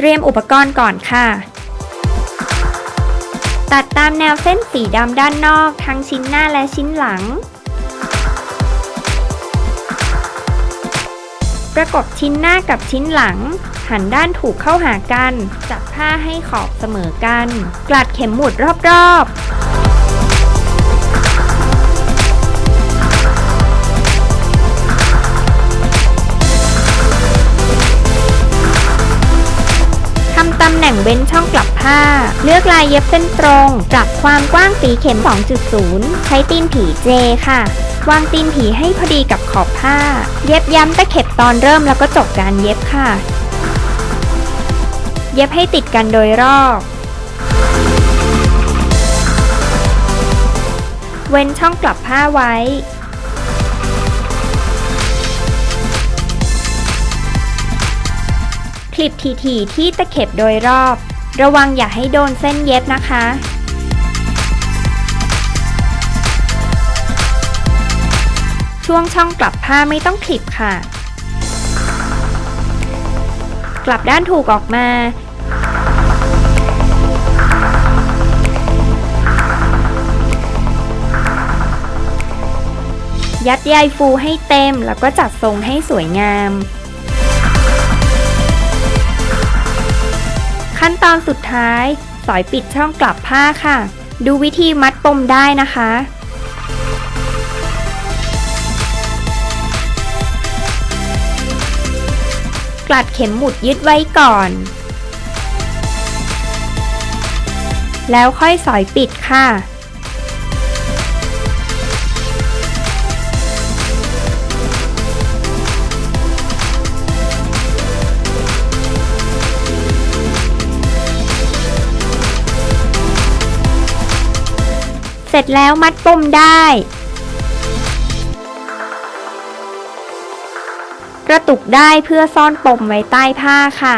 เตรียมอุปกรณ์ก่อนค่ะ ตัดตามแนวเส้นสีดำด้านนอกทั้งชิ้นหน้าและชิ้นหลัง ประกบชิ้นหน้ากับชิ้นหลัง หันด้านถูกเข้าหากัน จับผ้าให้ขอบเสมอกัน กลัดเข็มหมุดรอบๆ ตำแหน่งเว้นช่องกลับผ้า เลือกลายเย็บเส้นตรง ปรับความกว้างฝีเข็ม 2.0 ใช้ตีนผีเจค่ะ วางตีนผีให้พอดีกับขอบผ้า เย็บย้ำตะเข็บตอนเริ่มแล้วก็จบการเย็บค่ะ เย็บให้ติดกันโดยรอบเว้นช่องกลับผ้าไว้ ลิปถี่ๆที่ตะเข็บโดยรอบ ระวังอย่าให้โดนเส้นเย็บนะคะช่วงช่องกลับผ้าไม่ต้องคลิปค่ะ กลับด้านถูกออกมา ยัดใยฟูให้เต็มแล้วก็จัดทรงให้สวยงาม ขั้นตอนสุดท้าย สอยปิดช่องกลับผ้าค่ะ ดูวิธีมัดปมได้นะคะกลัดเข็มหมุดยึดไว้ก่อน แล้วค่อยสอยปิดค่ะ ร็จแล้วมัดปมได้ กระตุกได้เพื่อซ่อนปมไว้ใต้ผ้าค่ะ